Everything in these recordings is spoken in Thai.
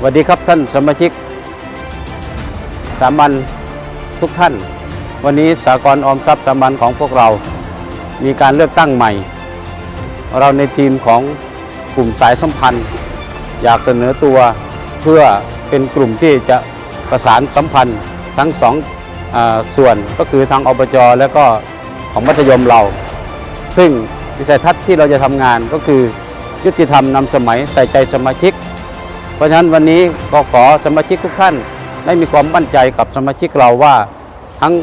สวัสดีครับท่านสมาชิก สามัญทุกท่าน วันนี้สากลออมทรัพย์สามัญของพวกเรา มีการเลือกตั้งใหม่ เราในทีมของกลุ่มสายสัมพันธ์ อยากเสนอตัวเพื่อเป็นกลุ่มที่จะประสานสัมพันธ์ทั้งสองอส่วนก็คือทางอบจและก็ของมัธยมเรา ซึ่งวิสัยทัศน์ที่เราจะทำงานก็คือยุติธรรมนำสมัยใส่ใจสมาชิก เพราะฉะนั้นวันนี้ก็ขอสมาชิกทุกท่านได้มีความมั่นใจกับสมาชิกเราว่าทั้ง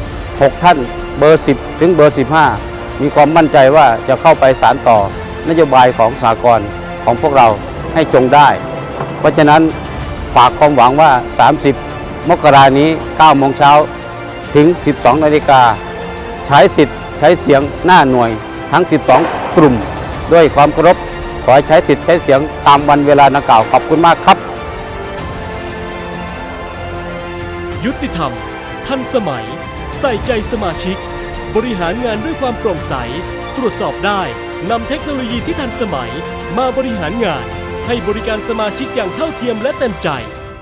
6 ท่านเบอร์ 10 ถึงเบอร์ 15 มีความมั่นใจว่าจะเข้าไปสารต่อนโยบายของสากลของพวกเราให้จงได้ เพราะฉะนั้นฝากความหวังว่า 30 มกรานี้ 9 โมงเช้าถึง 12 นาฬิกา ใช้สิทธิ์ใช้เสียงหน้าหน่วยทั้ง 12 กลุ่ม ด้วยความเคารพ ขอให้ใช้สิทธิ์ใช้เสียงตามวันเวลาดังกล่าวขอบคุณมากครับ ยุติธรรม ทันสมัย ใส่ใจสมาชิก บริหารงานด้วยความโปร่งใส ตรวจสอบได้นำเทคโนโลยีที่ทันสมัย มาบริหารงาน ให้บริการสมาชิกอย่างเท่าเทียมและเต็มใจ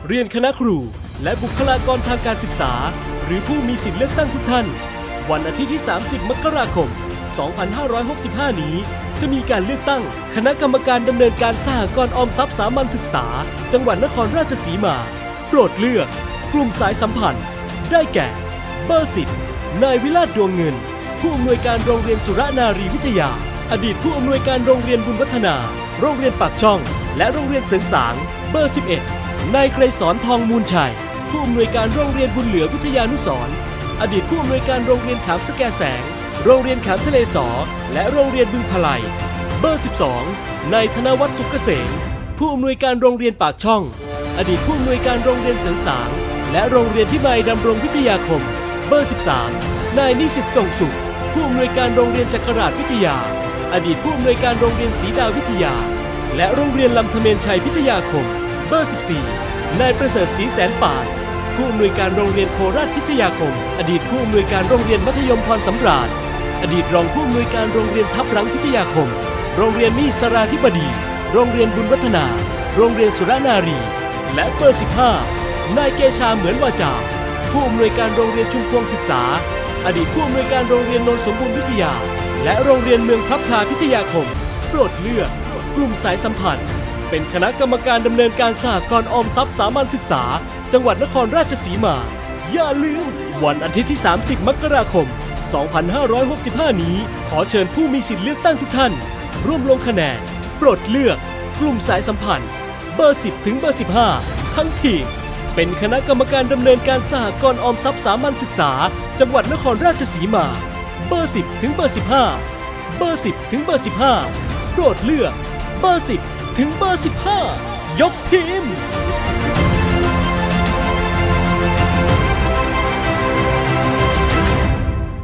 เรียนคณะครู และบุคลากรทางการศึกษา หรือผู้มีสิทธิเลือกตั้งทุกท่าน วันอาทิตย์ที่ 30 มกราคม 2565 นี้ จะมีการเลือกตั้ง คณะกรรมการดำเนินการสหกรณ์ออมทรัพย์สามัญศึกษา จังหวัดนครราชสีมา โปรดเลือก กลุ่มสายสัมพันธ์ ได้แก่ เบอร์สิบนายวิราชดวงเงิน ผู้อำนวยการโรงเรียนสุรนารีวิทยา อดีตผู้อำนวยการโรงเรียนบุญวัฒนา โรงเรียนปากช่อง และโรงเรียนเสริงสาง เบอร์ 11 นายไกรสอนทองมูลชัย ผู้อำนวยการโรงเรียนบุญเหลือวิทยานุสรอดีตผู้อำนวยการโรงเรียนขามสแกแสง โรงเรียนขามทะเลสอ และโรงเรียนบึงพลายเบอร์ 12 นายธนวัฒน์สุขเกษมผู้อำนวยการโรงเรียนปากช่อง อดีตผู้อำนวยการโรงเรียนเสริงสาง และโรงเรียนพิมายดำรงวิทยาคม เบอร์ 13 นายนิสิตส่งสุข ผู้อำนวยการโรงเรียนจักราชวิทยา อดีตผู้อำนวยการโรงเรียนศรีดาวิทยา และโรงเรียนลำธเมนชัยพิทยาคม เบอร์ 14 นายประเสริฐศรีแสนป่านผู้อำนวยการโรงเรียนโคราชพิทยาคม อดีตผู้อำนวยการโรงเรียนมัธยมพรสำราญ อดีตรองผู้อำนวยการโรงเรียนทับรังพิทยาคม โรงเรียนนิสราธิบดี โรงเรียนบุญวัฒนา โรงเรียนสุรนารี และเบอร์ 15 นายเกชาเหมือนวาจา ผู้อำนวยการโรงเรียนชุมพวงศึกษา อดีตผู้อำนวยการโรงเรียนนนท์สมบูรณ์วิทยา และโรงเรียนเมืองพระพาพิทยาคม โปรดเลือกกลุ่มสายสัมพันธ์ เป็นคณะกรรมการดำเนินการสหกรณ์ออมทรัพย์สามัญศึกษา จังหวัดนครราชสีมา อย่าลืมวันอาทิตย์ที่ 30 มกราคม 2565 นี้ ขอเชิญผู้มีสิทธิ์เลือกตั้งทุกท่าน ร่วมลงคะแนนโปรดเลือก กลุ่มสายสัมพันธ์ เบอร์ 10 ถึงเบอร์ 15 ทั้งทีม เป็นคณะกรรมการดำเนินการสหกรณ์ออมทรัพย์สามัญศึกษา จังหวัดนครราชสีมา เบอร์ 10 ถึงเบอร์ 15 เบอร์ 10 ถึงเบอร์ 15 โปรดเลือก เบอร์ 10 ถึงเบอร์ 15 ยกทีม